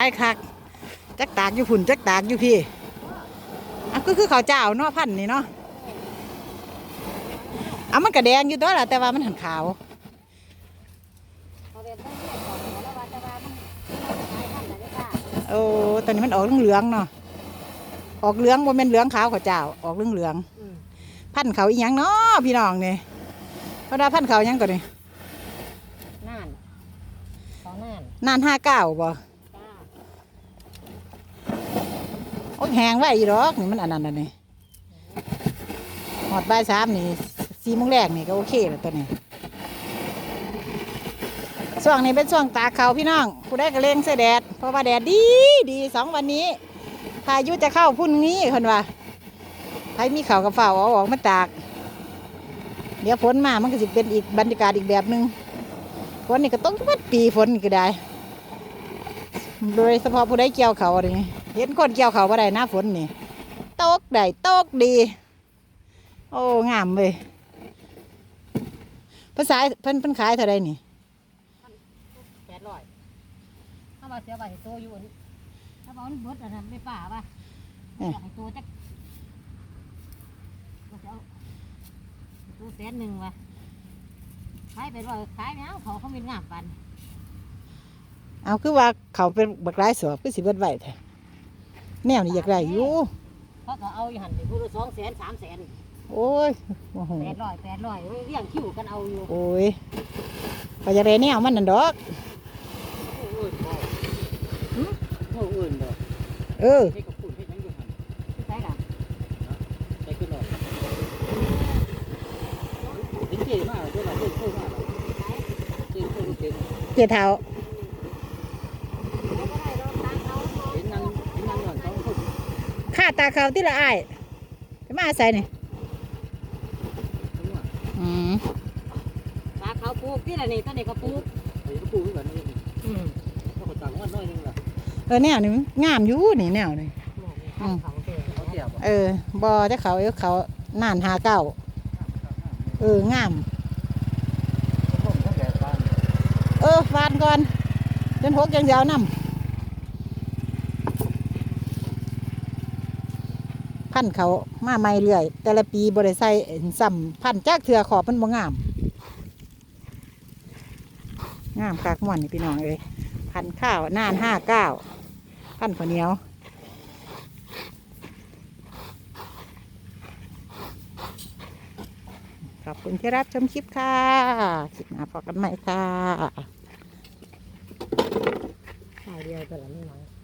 ไอ้คักจักตากอยู่พุ่นจักตากอยู่พี่อะก็คือข้าวเจ้าเนาะพันธุ์นี่เนาะอะมันกระแดงอยู่ตัวละแต่ว่ามันหันขาวเขาเรียนต้องเรียนก่อนแล้วว่าจะว่ามันขายพันธุ์อะไรบ้างโอ้ตอนนี้มันออกเหลืองๆเนาะออกเหลืองบ่แม่นเหลืองขาวข้าวเจ้า ออกเหลืองอืมๆพันธุ์เขาอีหยังเนาะพี่น้องนี่เพราะว่าพันธุ์เขาหยังก่อนนี่น่านของน่านนานห้าเก้าบ่ จ้า โอ้ยแหงไว้อีดอกนี่มันอันนั้นอันนี้หอดบ่ายสามนี่สี่โมงแรกนี่ก็โอเคแล้วตัวนี้ช่วงนี้เป็นช่วงตาเขาพี่น้องผู้ได้กระเลงใส่แดด เพราะว่าแดดดีดีสองวันนี้พายุจะเข้าพรุ่งนี้คนว่าใครมีเข่ากับฝ่าออกมาตาก เดี๋ยวฝนมามันก็จะเป็นอีกบรรยากาศอีกแบบหนึ่งฝนนี่ก็ต้องทุกปีฝนก็ได้ โดยเฉพาะผู้ได้เกี่ยวเขานี่เห็นคนเกี่ยวเขาบ่ได้หน้าฝนนี่ตกได้ตกดี โอ้งามเลยภาษาเพิ่นเพิ่นขายเท่าไรนี่แปดร้อยถ้าว่าเสียไปโตอยู่อันถ้าว่ามันเบิดอันนั้นไม่ป่าป่ะอยากให้โตจักว่าจะเอาตัวแสนหนึ่งว่ะขายไปร้อยขายแล้วเขาเขาเป็นงามปัน เอาคือว่าเขาเป็นบักร้ายสอบคือสิเบิดไว้แท้ แนวนี้อยากได้อยู่เขาก็เอาอยู่หันไปพูดสองแสนสามแสนโอ้ยโอ้โหแปดร้อยแปดร้อยเรียงคิวกันเอาอยู่โอ้ยก็อยากได้แนวมันนั่นดอกเท่าอื่นเด้อเออให้กับปุ่นให้ยังอยู่หันที่ใช่ล่ะไปขึ้นหน่อยเห็นเจ๋มากเลยเราเล่นโค้งมากเลยเจ๋งโค้งเจ๋งเกียร์เท้า เห็นนางเห็นนางหน่อยเขาเขา ค่า ตาเขาที่ละอ้ายจะมาอาศัยนี่ทั้งว่าอืมปลาเขาปลูกที่ละนี่ต้นนี้ก็ปลูกไอ้กระปูเหมือนกันนี่อืมเขาก็ต่างว่าน้อยนึงล่ะเออแนวนี้มันงามอยู่นี่แนวนี่เขาเจอเขาเสียบเออบอจะเขาเออเขานานหาเก้าเอองามเขาทั้งแดดบ้านเออฟานก่อนจนหกยังยาวนำ พันเขามาใหม่เรื่อย แต่ละปีบริใส่ซ้ำพันจากเถื่อขอบมันบ่งาม งามกากม่วนนี่พี่น้องเอ้ยพันธ์ข้าวนานห้าเก้าพันธ์ข้าวเหนียวขอบคุณที่รับชมคลิปค่ะคลิปหน้าพบกันใหม่ค่ะขาวเดียวแต่ละนี่มั้ง